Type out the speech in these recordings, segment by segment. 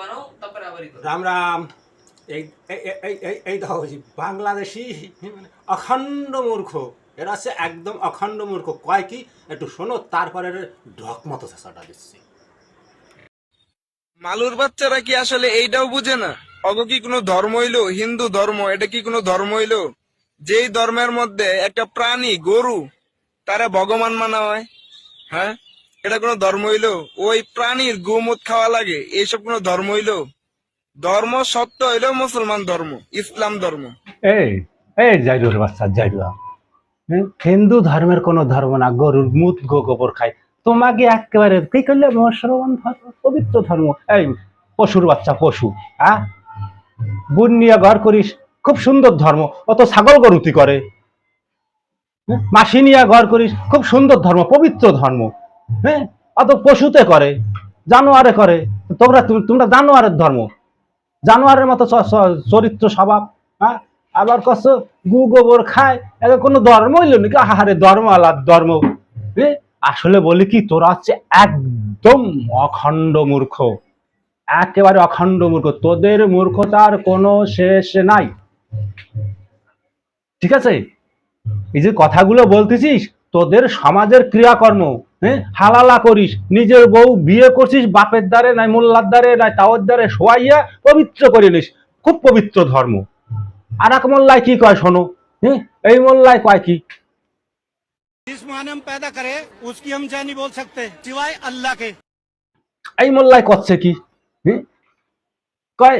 বানাও তারপরে আবার রাম রাম এই এই দেখো বলছি, বাংলাদেশি মানে অখণ্ড মূর্খ। এরা হচ্ছে একদম অখণ্ড মূর্খ। কয় কি? একটু শোনো তারপরে ঢক মতো চেষ্টাটা দিচ্ছি। মালুর বাচ্চারা কি আসলে এইটাও বুঝে না? অগ কি কোনো ধর্ম হইল? হিন্দু ধর্ম এটা কি কোনো ধর্ম হইল? যেই ধর্মের মধ্যে একটা প্রাণী গরু তারা ভগবান মানা হয়। হ্যাঁ? এটা কোনো ধর্ম হইল? ওই প্রাণীর গোমুত খাওয়া লাগে, এইসব কোনো ধর্ম হইল? ধর্ম সত্য হইল মুসলমান ধর্ম, ইসলাম ধর্ম। এই এই বাচ্চা হিন্দু ধর্মের কোনো ধর্ম না, গরুর মুত গো গোবর খায়। তোমাকে একেবারে কি করলে ধর্ম, পবিত্র ধর্ম? এই, পশুর বাচ্চা, পশু হ্যাঁ বুন নিয়ে ঘর করিস, খুব সুন্দর ধর্ম, অত ছাগল গরুতি করে? মাসি নিয়ে ঘর করিস, খুব সুন্দর ধর্ম, পবিত্র ধর্ম। হ্যাঁ? অত পশুতে করে, জানোয়ারে করে। তোমরা তোমরা জানোয়ারের ধর্ম। জানোয়ারের মতো চরিত্র স্বভাব হ্যাঁ? আবার কষ্ট, গু গোবর খায়, এদের কোনো ধর্ম হইল নাকি আহারে ধর্ম আলাদ, ধর্ম। আসলে বলি কি, তোরা হচ্ছে একদম অখণ্ড মূর্খ। একেবারে অখণ্ড মূর্খ। তোদের মূর্খতার কোনো শেষ নাই। ঠিক আছে? এই যে কথাগুলো বলতেছিস তোদের সমাজের ক্রিয়াকর্ম হ্যাঁ হালালা করিস নিজের বউ বিয়ে করছিস বাপের দ্বারে নাই মোল্লার দ্বারে নাই তাওয়ার দ্বারে শোয়াইয়া পবিত্র করে নিস খুব পবিত্র ধর্ম আর এক মোল্লায় কি কয় শোনো হ্যাঁ এই মোল্লায় কয় কি जिस माँ ने हम पैदा करे उसकी हम जय नहीं बोल सकते सिवाय अल्लाह के এই মোল্লায় করছে কি হ্যাঁ? কয়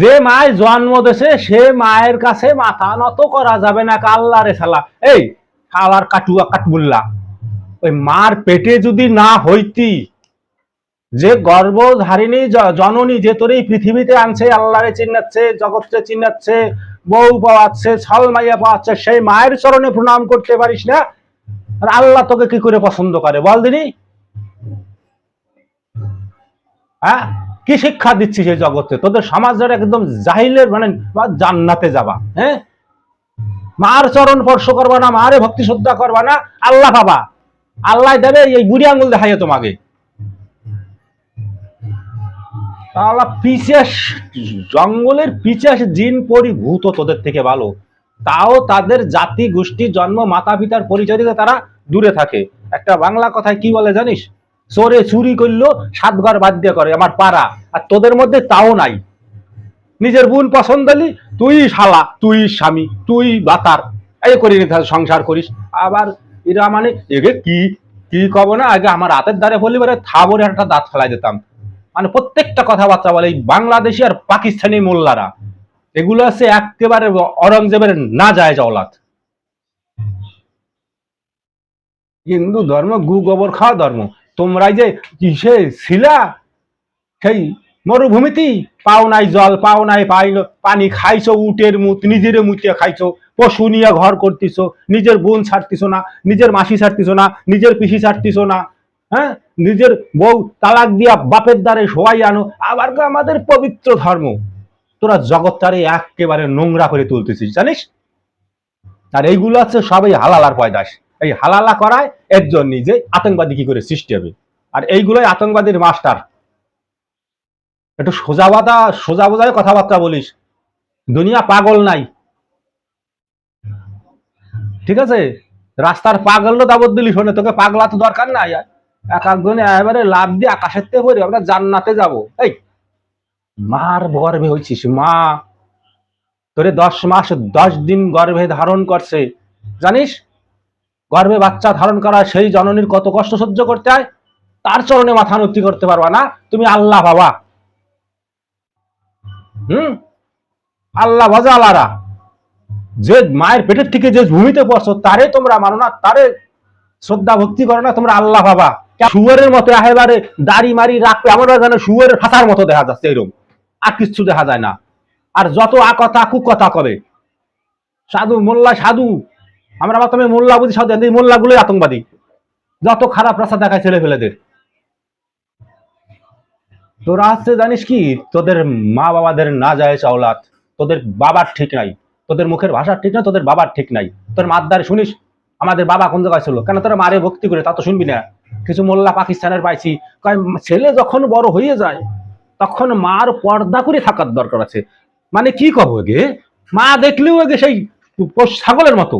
যে মায়ের জন্ম দেশে, সে মায়ের কাছে মাথা নত করা যাবে না কাল্লা রে শালা এই, শালার কাটুয়া কাটবুল্লা ওই মার পেটে যদি না হইতি, যে গর্ভধারিণী জননী যে তোর এই পৃথিবীতে আনছে, আল্লাহরে চিনাচ্ছে জগৎকে চিনাচ্ছে বউ পাওয়াচ্ছে, ছল মাইয়া পাওয়াচ্ছে, সেই মায়ের চরণে প্রণাম করতে পারিস না, আর আল্লাহ তোকে কি করে পছন্দ করে বল দিনি? হ্যাঁ? কি শিক্ষা দিচ্ছিস এই জগতে? তোদের সমাজের একদম জাহিলের মানে জান্নাতে যাবা হ্যাঁ? মার চরণ স্পর্শ করবা না, মারে ভক্তি শ্রদ্ধা করবা না, আল্লাহ পাবা। আল্লাহ দেবে, এই বুড়ি আঙ্গুল দেখাইয়ে তোমাকে। আল্লাহ পিচাস জঙ্গলের পিচাস জিন পরিভূত তোদের থেকে ভালো। তাও তাদের জাতি, গোষ্ঠী, জন্ম মাতা পিতার পরিচয় তারা দূরে থাকে। একটা বাংলা কথায় কি বলে জানিস? চোরে চুরি করল, সাত ঘর বাদ দিয়ে করে, আমার পাড়া। আর তোদের মধ্যে তাও নাই। নিজের বোন পছন্দ হলি তুই শালা, তুই স্বামী, তুই বাতার এই করি সংসার করিস। আবার এরা মানে এগে কি কি কব না, আগে আমার হাতের দ্বারে বলি মানে থাবরে একটা দাঁত ফেলাই দিতাম। মানে প্রত্যেকটা কথাবার্তা বলে, এই বাংলাদেশি আর পাকিস্তানি মোল্লারা, এগুলো আছে একেবারে অরঙ্গজেবের না যায় জওলাত হিন্দু ধর্ম, গু গোবর খাওয়া ধর্ম। তোমরাই যে কিসে ছিলা সেই মরুভূমিতেই পাও নাই জল, পাও নাই পানি খাইছো, উটের মুত, নিজের মুতিয়ে খাইছো, পশু নিয়ে ঘর করতিছো, নিজের বোন ছাড়তিছো না, নিজের মাসি ছাড়তিছো না, নিজের পিসি ছাড়তিছো না হ্যাঁ? নিজের বউ তালাক দিয়া বাপের দ্বারে সবাই আনো, আবার আমাদের পবিত্র ধর্ম। তোরা জগৎটারে একেবারে নোংরা করে তুলতেছিস, জানিস? আর এইগুলো হচ্ছে সবই হালালার পয়দাস। এই হালালা করায়, এর জন্য যে আতঙ্কবাদী কি করে সৃষ্টি হবে? আর এইগুলোই আতঙ্কবাদীর মাস্টার। একটু সোজা বাতা সোজা বোঝায় কথাবার্তা বলিস। দুনিয়া পাগল নাই। ঠিক আছে? রাস্তার পাগল দাবত দিলি শোনে, তোকে পাগলা তো দরকার নাই। এক একজনে এবারে লাভ দিয়ে আকাশের থেকে পড়ি, আমরা জান্নাতে যাব। এই, মার গর্ভে হয়েছিস মা। তোরে দশ মাস, দশ দিন গর্ভে ধারণ করছে। জানিস? গর্ভে বাচ্চা ধারণ করা সেই জননীর কত কষ্ট সহ্য করতে হয়? তার চরণে মাথা নতি করতে পারবা না। তুমি আল্লাহ বাবা। হুম? আল্লাহ ভজা আল্লাহরা যে মায়ের পেটের থেকে যে ভূমিতে পড়ছো, তারে তোমরা মানো না, তারে শ্রদ্ধা ভক্তি করো না, তোমরা আল্লাহ বাবা। শুয়ারের মতো একেবারে দাড়ি মারি রাখবে আমরা যেন শুয়ারের ফাঁসার মতো দেখা যাচ্ছে এরকম। আর কিচ্ছু দেখা যায় না। আর যত আকথা কুকথা করে, সাধু মোল্লা সাধু আমরা প্রথমে মোল্লা বুঝি সাধু এই মোল্লাগুলোই আতঙ্কবাদী। যত খারাপ রাস্তা দেখায় ছেলে ফেলেদের। তোরা হচ্ছে জানিস কি, তোদের মা বাবাদের না যায় চাওলাত তোদের বাবার ঠিক নাই। তোদের মুখের ভাষা ঠিক না, তোদের বাবার ঠিক নাই। তোর মাদ্দারে শুনিস? আমাদের বাবা কোন জায়গায় ছিল? কেন তোরা মারে ভক্তি করে? তা তো শুনবি না। কিছু মোল্লা পাকিস্তানের পাইছি। ছেলে যখন বড় হয়ে যায়, তখন মার পর্দা করে থাকার দরকার আছে। মানে কি কব গে? মা দেখলেও গে সেই ছাগলের মতো।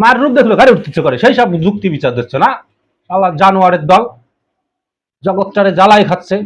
মার রূপ দেখল, গাড়ি উঠতে করে। সেই সব যুক্তি বিচার দিচ্ছে না। জানোয়ারের দল, জগৎটারে জ্বালাই খাচ্ছে।